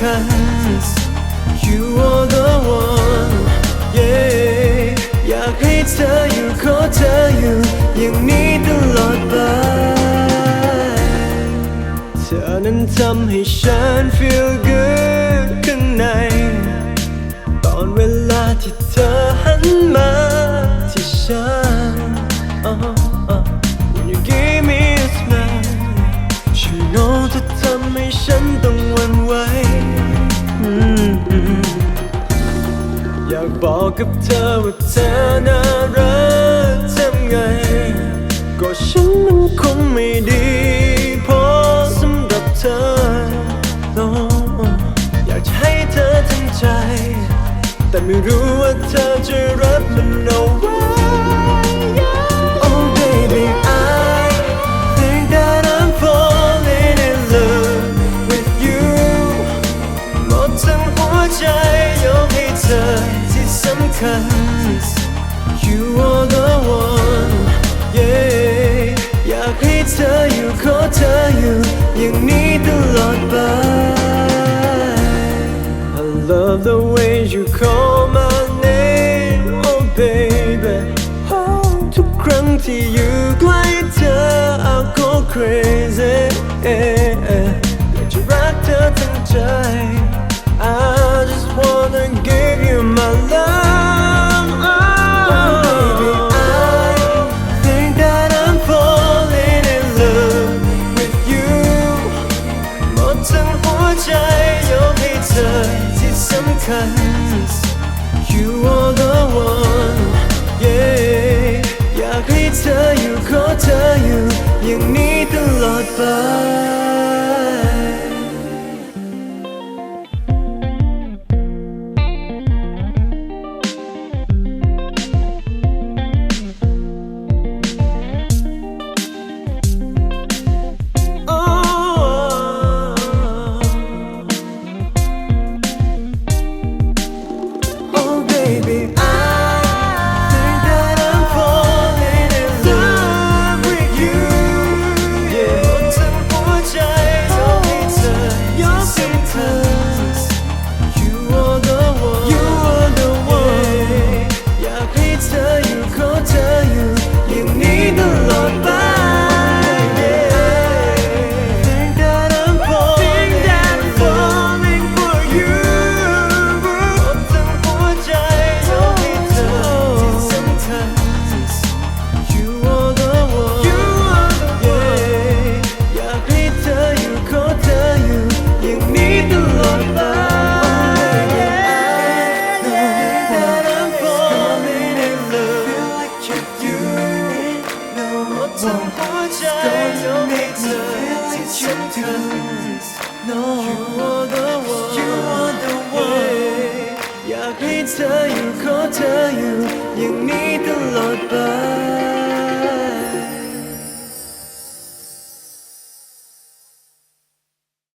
คัญ You are the one yeah อยากให้เธออยู่ขอเธออยู่อย่างนี้ตลอดไป เธอนั้นทำให้ฉัน feel good ข้างใน ตอนเวลาที่เธอหันมา บอกกับเธอว่าเธอน่ารักทำไง ก็ฉันมันคงไม่ดีพอสำหรับเธอ no อยากให้เธอทั้งใจ แต่ไม่รู้ว่าเธอจะรัก สำคัญ You are the one yeah อยากให้เธออยู่ขอเธออยู่อย่างนี้ตลอดไป I love the way you call my name oh baby oh ทุกครั้งที่อยู่ใกล้เธอ I'll go crazy อ ทั้งหัวใจยกให้เธอที่สำคัญ You are the one yeah อยากให้เธออยู่ขอเธออยู่ อย่างนี้ตลอดไป หมดทั้งหัวใจยกให้เธอที่สำคัญ No, you are the one. You are the one. อยากให้เธออยู่ขอเธออยู่อย่างนี้ตลอดไป